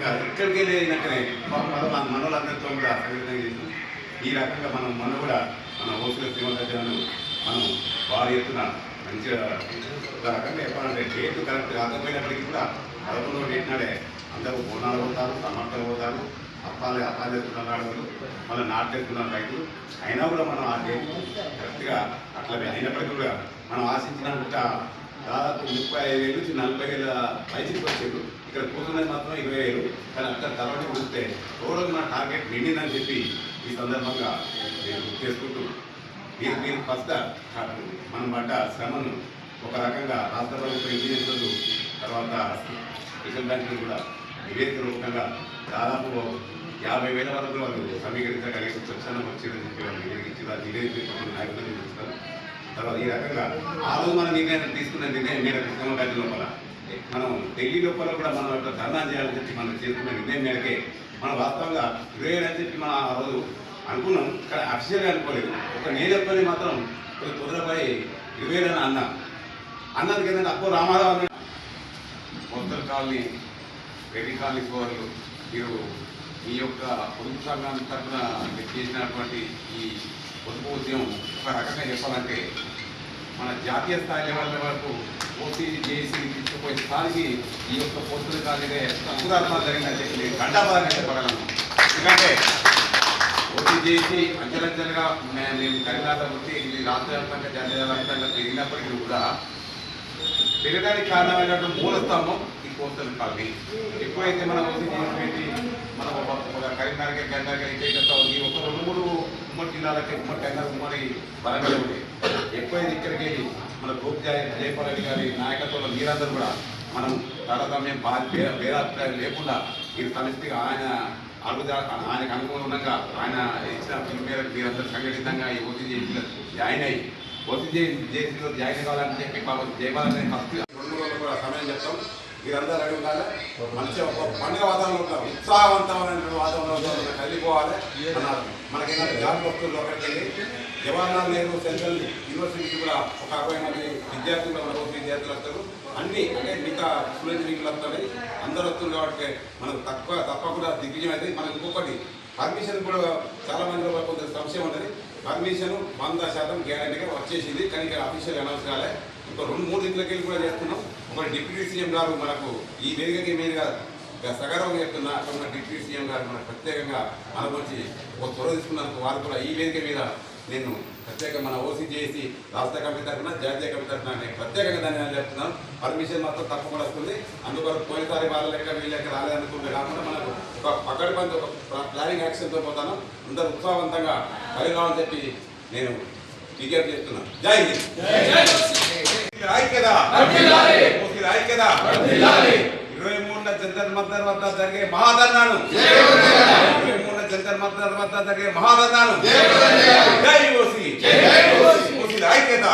కాదు ఇక్కడికి వెళ్ళినాకనే మన మనోళ్ళందరితో కూడా సంఘటన చేసి ఈ రకంగా మనం మన కూడా మన ఓసుల శ్రీమంతాలను మనం వారి ఎత్తున మంచిగా ఒక రకంగా చెప్పాలంటే డేట్ కరెక్ట్ కాకపోయినప్పటికీ కూడా పదకొండవ డేట్ నాడే అందరూ బోనాలు పోతారు టమాటాలు పోతారు అప్పాలు అప్పాలు వేసుకున్నారు వాళ్ళు మళ్ళీ నాటు వేసుకున్నారు రైతులు అయినా కూడా మనం ఆ డేట్ కరెక్ట్గా అట్లా అయినప్పటికీ కూడా మనం ఆశించినంత దాదాపు ముప్పై ఐదు వేలు నుంచి నలభై వేల పైసలు వచ్చారు. ఇక్కడ కూతున్నది మాత్రం ఇరవై వేలు కానీ అక్కడ తర్వాత చూస్తే ఓవరాల్ మన టార్గెట్ నిండిందని చెప్పి ఈ సందర్భంగా నేను గుర్తు చేసుకుంటూ మీరు మీరు ఫస్ట్ మనం పడ్డ శ్రమను ఒక రకంగా రాష్ట్ర ప్రభుత్వ ఇంజనీర్లు తర్వాత రిజర్వ్ బ్యాంకులు కూడా నివేదిక రూపంగా దాదాపు యాభై వేల వరకు వాళ్ళు సమీకరించగలిగే స్వచ్ఛందం వచ్చిందని చెప్పి వాళ్ళు నివేదించి వాళ్ళు నివేదిక నాయకులు తర్వాత ఈ రకంగా ఆ రోజు మనం నిర్ణయం తీసుకున్న నిర్ణయం మేరకు ఉద్యమ గది లోపల. మనం ఢిల్లీ లోపల కూడా మనం యొక్క ధర్నా చేయాలని చెప్పి మనం చేసుకున్న నిర్ణయం మేరకే మనం వాస్తవంగా ఇరవై ఏడు అని చెప్పి మనం ఆ రోజు అనుకున్నాం కానీ అఫీషియల్గా అనుకోలేదు. ఒక నేను చెప్పని మాత్రం కొన్ని కుదరపై ఇరవై ఏడు అని అన్నా. అన్నందుకు ఏంటంటే అప్పు రామారావు కొత్తల కాలనీ రెడ్డి కాలనీ సోదరులు మీరు మీ యొక్క పొదుపు సంఘానికి తరఫున మీరు చేసినటువంటి ఈ పొదుపు ఉద్యమం ఒక రకంగా చెప్పాలంటే మన జాతీయ స్థాయి లెవెల్ వరకు ఓసీ జేసీ తీసుకుపోయే స్థాయికి ఈ యొక్క పోస్టుల కాలనీ అంకురాత్మ జరిగిందని చెప్పి నేను గంటాపదంగా చెప్పగలను. ఎందుకంటే ఓసీ జేసీ అంచెలంచెలుగా మే- మేము కరీంనగర్ వచ్చి ఇది రాష్ట్ర వ్యాప్తంగా జాతీయ వ్యాప్తంగా పెరిగినప్పటికీ కూడా పెరగడానికి కారణమైనటువంటి మూల స్తంభం ఈ పోస్టుల కాలనీ ఎప్పుడైతే మనం ఓసీ చేసి మనం ఒక కరీంనగర్ గంటకి అయితే ఈ ఒక్క రెండు మూడు ఉమ్మడి జిల్లాలకి ఉమ్మడి కరీంనగర్ ఉమ్మడి వరంగల్ ఉంది ఎక్కువైంది ఇక్కడికి వెళ్ళి. మన గ్రూప్ జయ గారి నాయకత్వంలో మీరందరూ కూడా మనం తారతమ్యం బాధ్య భేదాభిప్రాయం లేకుండా మీరు సమిష్టిగా ఆయన అడుగుదా ఆయనకు అనుగుణంగా ఆయన ఇచ్చిన పిలుపు మేరకు మీరందరూ సంఘటితంగా ఈ ఒత్తిడి చేసిన జాయిన్ అయ్యి ఒత్తిడి చేసిలో జాయిన్ కావాలని చెప్పి పాపం జయపాలని ఫస్ట్ రెండు రోజులు కూడా సమయం చెప్తాం. మీరందరూ రెడీ ఉండాలి. మంచిగా ఒక పండుగ వాతావరణంలో ఉంటాం. ఉత్సాహవంతమైన వాతావరణంలో కలిగిపోవాలి అన్నారు. మనకి జాబ్ వస్తువులు ఒకరికి వెళ్ళి జవహర్లాల్ నెహ్రూ సెంట్రల్ యూనివర్సిటీకి కూడా ఒక అరవై మంది విద్యార్థులు మన విద్యార్థులు వస్తారు. అన్ని అంటే మిగతా స్టూడెంట్ వీళ్ళు వస్తాయి అందరూ వస్తున్నారు కాబట్టి మనకు తక్కువ తప్పకుండా దిగ్విజయం అయితే మనకు ఇంకొకటి పర్మిషన్ కూడా చాలా మంది కొంత సంశయం ఉంటుంది పర్మిషన్ వంద శాతం గ్యారంటీగా వచ్చేసింది. కానీ ఇక్కడ అఫీషియల్ అనౌన్స్ కాలే. ఒక రెండు మూడు ఇంట్లోకి వెళ్ళి కూడా చేస్తున్నాం. ఒక డిప్యూటీ సీఎం గారు మనకు ఈ వేదికకి మీదుగా సగర్వంగా చెప్తున్నా అక్కడ ఉన్న డిప్యూటీ సీఎం గారు మనకు ప్రత్యేకంగా ఆలోచించి ఒక చొరవ తీసుకున్నందుకు వారు కూడా ఈ వేదిక మీద నేను ప్రత్యేకంగా మన ఓసీ చేసి రాష్ట్ర కమిటీ తరఫున జాతీయ కమిటీ తరఫున నేను ప్రత్యేకంగా ధన్యవాదాలు చెప్తున్నాను. పర్మిషన్ మాత్రం తప్పకుండా వస్తుంది. అందుకొరకు పోయినసారి వాళ్ళ లెక్క వీళ్ళ లెక్క రాలేదనుకుంటే కాకుండా మనకు ఒక పక్కడి పంది ఒక ప్లానింగ్ యాక్షన్తో పోతాను. అందరూ ఉత్సాహవంతంగా కలిగి చెప్పి నేను విజ్ఞప్తి చేస్తున్నాను. జై హింద్! ఐక్యత. ఐక్యత. ఇరవై మూడున జంతర్ మంతర్ వద్ద జరిగే మహాధర్నాను ఇరవై మూడున జంతర్ మంతర్ వద్ద జరిగే ఓసీ ఐక్యత.